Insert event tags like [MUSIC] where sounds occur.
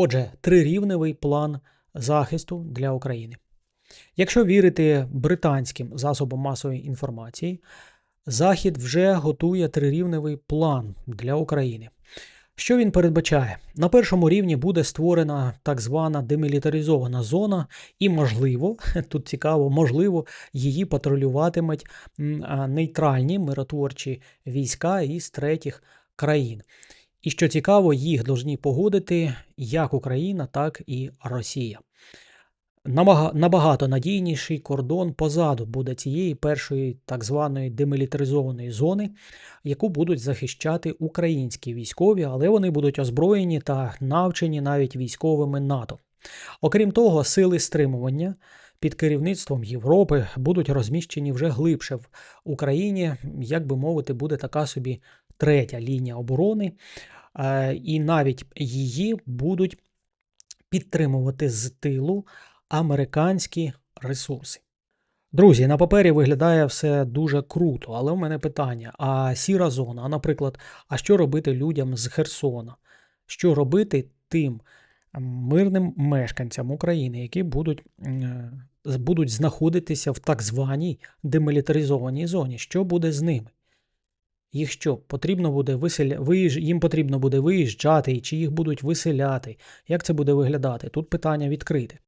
Отже, трирівневий план захисту для України. Якщо вірити британським засобам масової інформації, Захід вже готує трирівневий план для України. Що він передбачає? На першому рівні буде створена так звана демілітаризована зона, і, можливо, [LAUGHS] тут цікаво, можливо, її патрулюватимуть нейтральні миротворчі війська із третіх країн. І що цікаво, їх повинні погодити як Україна, так і Росія. Набагато надійніший кордон позаду буде цієї першої так званої демілітаризованої зони, яку будуть захищати українські військові, але вони будуть озброєні та навчені навіть військовими НАТО. Окрім того, сили стримування під керівництвом Європи будуть розміщені вже глибше в Україні, як би мовити, буде така собі третя лінія оборони, е, і навіть її будуть підтримувати з тилу американські ресурси. Друзі, на папері виглядає все дуже круто, але в мене питання: а сіра зона, а наприклад, а що робити людям з Херсона? Що робити тим мирним мешканцям України, які будуть, е, будуть знаходитися в так званій демілітаризованій зоні? Що буде з ними? Їх що, потрібно буде виселя... виїж... їм потрібно буде виїжджати, чи їх будуть виселяти? Як це буде виглядати? Тут питання відкрите.